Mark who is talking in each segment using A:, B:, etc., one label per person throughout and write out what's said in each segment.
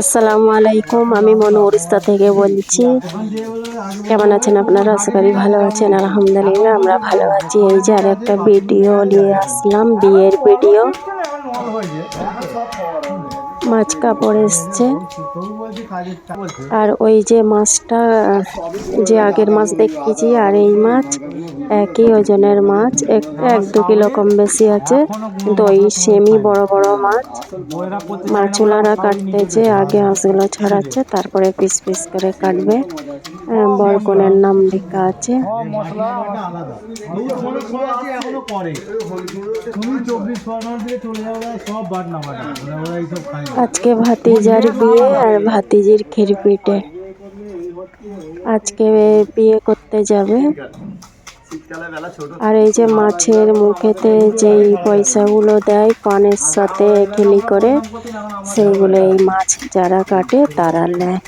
A: আসসালামু আলাইকুম, আমি মনু উড়িষ্যা থেকে বলছি। কেমন আছেন আপনারা? আশা করি ভালো আছেন, আলহামদুলিল্লাহ, আমরা ভালো আছি। এই যে আর একটা ভিডিও নিয়ে আসলাম, বিয়ের ভিডিও। মাছ কাপড় এসছে। আর ওই যে মাছটা, যে আগের মাছ দেখিয়েছি আর এই মাছ, একই ওজনের মাছ, এক দু কিলো কম বেশি আছে। কিন্তু ওই সেমি বড় বড় মাছ। মাছওয়ালারা কাটতেছে, আগে হাঁসগুলো ছাড়াচ্ছে, তারপরে পিস পিস করে কাটবে। বরকনের নাম লেখা আছে।
B: না।
A: আজকে ভাতিজার বিয়ে আর ভাতিজির খেরপিটে আজকে বিয়ে করতে যাবে। আর এই যে মাছের মুখেতে যেই পয়সাগুলো দেয় পানের সাথে খেলি করে সেইগুলো এই মাছ যারা কাটে তারা নেয়।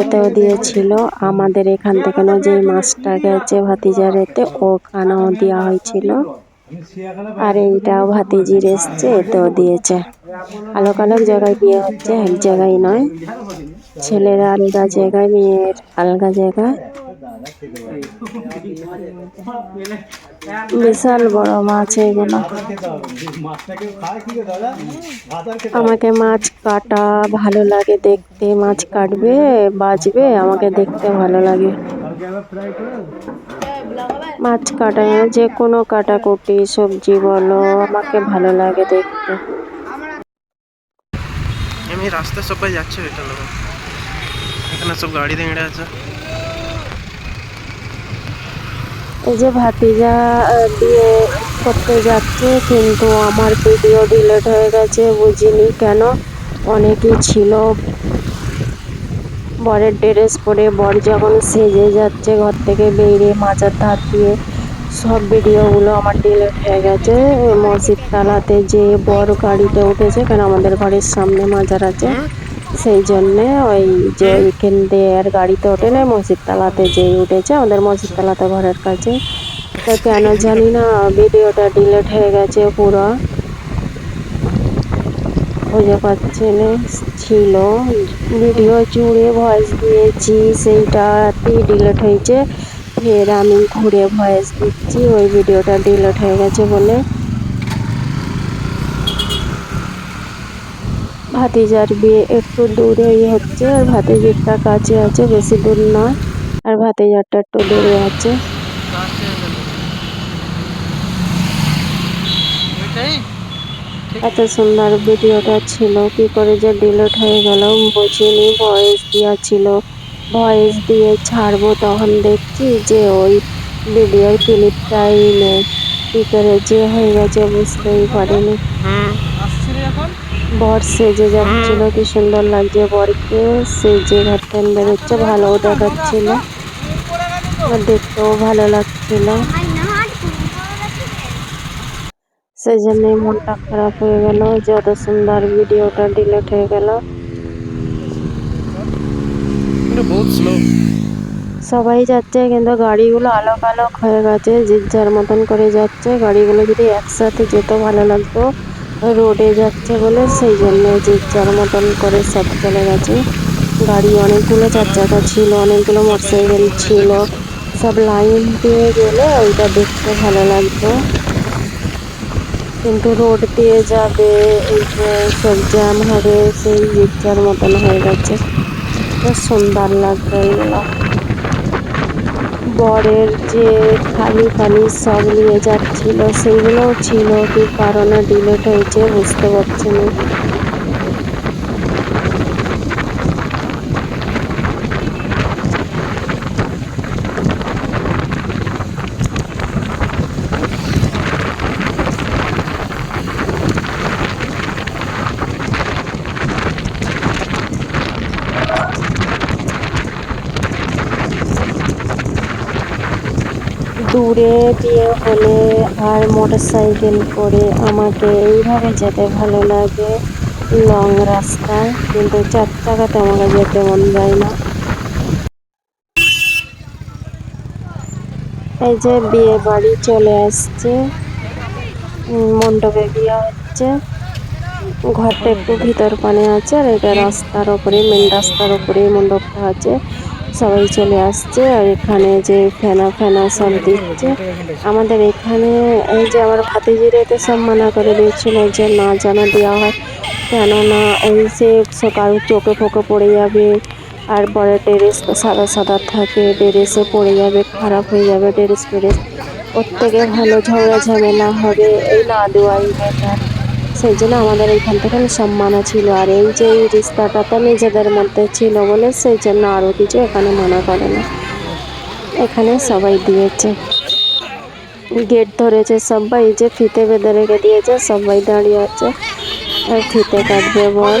A: এতেও দিয়েছিল আমাদের এখান থেকে না যে মাছটা গেছে ভাতিজার এতে ওখানেও দেওয়া হয়েছিল। আর এইটাও ভাতিজির এসছে এতেও দিয়েছে। আলোক আলোক জায়গায় বিয়ে হচ্ছে এক জায়গায় নয়। ছেলেরা আলাদা জায়গায় মেয়ের আলগা জায়গায়। বিশাল বড় মাছ এগুলো। আমাকে মাছ কাটা ভালো লাগে দেখতে, মাছ কাটবে, বাজবে, আমাকে দেখতে ভালো লাগে। মাছ কাটা যে কোনো কাটাকুটি, সবজি বলো, আমাকে ভালো লাগে দেখতে।
C: এমনি রাস্তায় সবাই যাচ্ছে এখানে সব গাড়ি দাঁড়িয়ে আছে।
A: এই যে ভাতিজা বিয়ে করতে যাচ্ছে, কিন্তু আমার ভিডিও ডিলেট হয়ে গেছে, বুঝিনি কেন। অনেকেই ছিল। বরের ড্রেস পরে বর যখন সেজে যাচ্ছে, ঘর থেকে বেরিয়ে মাজার ধার দিয়ে সব ভিডিওগুলো আমার ডিলেট হয়ে গেছে। মসজিদ তালাতে যে বর গাড়িতে উঠেছে কেন আমাদের ঘরের সামনে মাজার আছে। সেই জন্যে ওই যে উইকেন্ড দিয়ে আর গাড়িতে ওঠে না মসজিদ তালাতে যে উঠেছে আমাদের মসজিদ তালাতে ঘরের কাছে। তো কেন জানি না ভিডিওটা ডিলেট হয়ে গেছে পুরো। খুঁজে পাচ্ছি না ছিল। ভিডিও জুড়ে ভয়েস দিয়েছি সেইটাতেই ডিলেট হয়েছে। ফের আমি ঘুরে ভয়েস দিচ্ছি ওই ভিডিওটা ডিলেট হয়ে গেছে বলে। ভাতিজার বিয়ে একটু দূরেই হচ্ছে আর ভাতিজিরটা কাছে আছে বেশি দূর নয় আর ভাতিজারটা একটু দূরে আছে। এত সুন্দর ভিডিওটা ছিল কি করে যে ডিলিট হয়ে গেল বুঝিনি ভয়েস দেওয়া ছিল ভয়েস দিয়ে ছাড়বো তখন দেখছি যে ওই ভিডিওর ক্লিপটাই নেই। কি করে যে হয়ে গেছে বুঝতেই পারিনি।
C: আসছি এখন?
A: বর সেজে যাচ্ছিল কি সুন্দর লাগছে বরকে। সেজে ঘাটতেন বেরোচ্ছে ভালোও দেখাচ্ছিল। দেখতেও ভালো লাগছিল। সেই জন্যই মনটা খারাপ হয়ে গেল যত সুন্দর ভিডিওটা ডিলিট হয়ে গেল। সবাই যাচ্ছে কিন্তু গাড়িগুলো আলোক আলোক হয়ে গেছে যে যার মতন করে যাচ্ছে। গাড়িগুলো যদি একসাথে যেত ভালো লাগতো। রোডে যাচ্ছে বলে সেই জন্য যে যার মতন করে সব চলে গেছে। গাড়ি অনেকগুলো চার চাকা ছিল, অনেকগুলো মোটরসাইকেল ছিল। সব লাইন দিয়ে গেলে ওইটা দেখতে ভালো লাগতো। কিন্তু রোড দিয়ে যাবে, এই যে সব জ্যাম হবে, সেই জিজ্ঞার মতন হয়ে গেছে সুন্দর লাগবে এগুলো। বরের যে খালি খালি সব নিয়ে যাচ্ছিল সেইগুলোও ছিল কি কারণে ডিলেট হয়েছে বুঝতে পারছি না। দূরে বিয়ে হলে আর মোটর সাইকেল করে আমাকে এইভাবে যেতে ভালো লাগে লং রাস্তায় কিন্তু চার চাকাতে আমাকে যেতে মন যায় না। এই যে বিয়ে বাড়ি চলে আসছে মণ্ডপে বিয়ে হচ্ছে। ঘরটা একটু ভিতর পানে আছে আর এটা রাস্তার ওপরে মেন রাস্তার ওপরে মণ্ডপটা আছে। সবাই চলে আসছে আর এখানে যে ফেনা ফেনা সব দিচ্ছে। আমাদের এখানে এই যে আমার ভাতিজির এতে সব মানা করে দিয়েছিল যে, না যেন দেওয়া হয়। কেননা এই যে সকাল চোখে ফোকে পড়ে যাবে আর পরে ড্রেস তো সাদা সাদা থাকে ড্রেসে পড়ে যাবে, খারাপ হয়ে যাবে ড্রেস ফ্রেস ওর থেকে ভালো ঝগড়া ঝামেলা হবে, এই না দেওয়াই বেটার সেই জন্য আমাদের এইখান থেকে সম্মান ছিল। আর এই যে এই রিস্তাটা তো নিজেদের মধ্যে ছিল বলে, সেই জন্য আরও কিছু এখানে মানা করে না। এখানে সবাই দিয়েছে। গেট ধরেছে সবাই যে ফিতে বেঁধে রেখে দিয়েছে, সবাই দাঁড়িয়ে আছে। আর ফিতে কাটবে বল।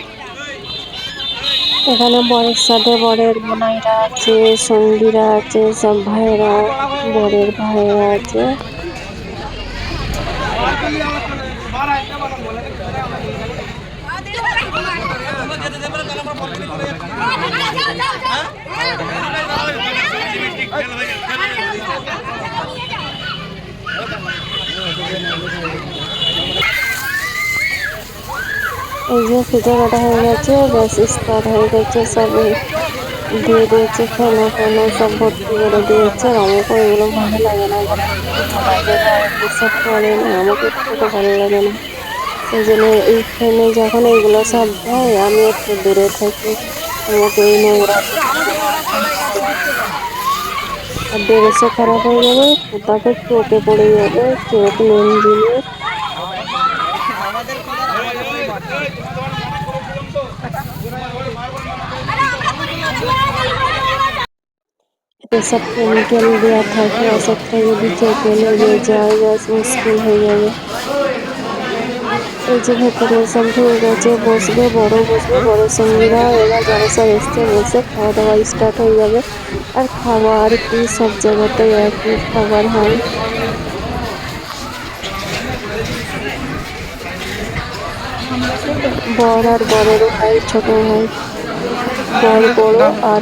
A: এখানে বরের সাথে বরের বোনাইরা আছে সঙ্গীরা আছে সব ভাইরা বরের ভাইরা আছে। এই যে ফিতে কাটা হয়ে গেছে, ব্যাস স্টার্ট হয়ে গেছে সব দিয়ে দিয়েছে ফেনা ফেনা সব ভর্তি করে দিয়েছে আমাকে এগুলো ভালো লাগে না। সব করে না, আমাকে একটু ভালো লাগে না। সেই জন্য এই এইখানে যখন এইগুলো সব দেয় আমি একটু দূরে থাকি, আমাকে এই নোংরা আর খারাপ হয়ে যাবে তারপর চোখে পড়ে যাবে, চোখ নুন দিয়ে সব কেমিক্যাল দেওয়া থাকে ওসবটা যদি চোখে লেগে যায় ব্যাস মুশকিল হয়ে যাবে। এই যে ভেতরে ঢুকে গেছে, বসবে, বড় বসবে, বড় সঙ্গীরা এবার যারা সব এসছে, বসে খাওয়া দাওয়া স্টার্ট হয়ে যাবে। আর খাবার কি, সব জায়গাতে একই খাবার হয়। বর আর বড়ের ভাই ছোট ভাই বর বড় আর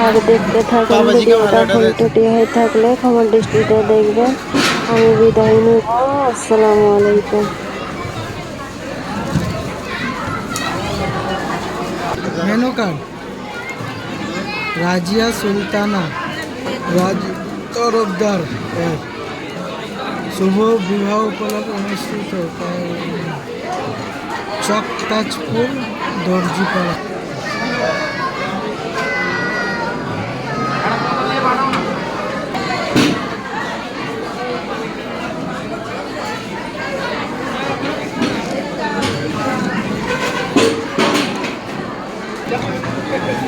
A: আর দেখতে থাকেন ভিডিওটা ভুল টুটি হয়ে থাকলে খবর দৃষ্টিতে দেখবেন আমি বিদায় নিব আসসালামু আলাইকুম
D: মেনু কার্ড রাজিয়া সুলতানা রাজ তরফদার এর শুভ বিবাহ উপলক্ষে অনুষ্ঠিত চক তাজপুর দর্জিপাড়া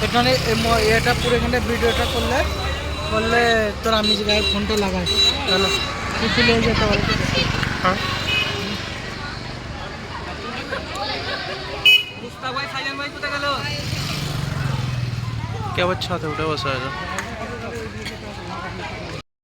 D: ম- এটা পুরো এখানে ভিডিওটা করলে করলে তোর আমি যে গায়ে ফোনটা লাগাই। তাহলে তুই চলে যেতে পারে
C: হ্যাঁ। কে আবার ছাদে উঠে বসে আছে?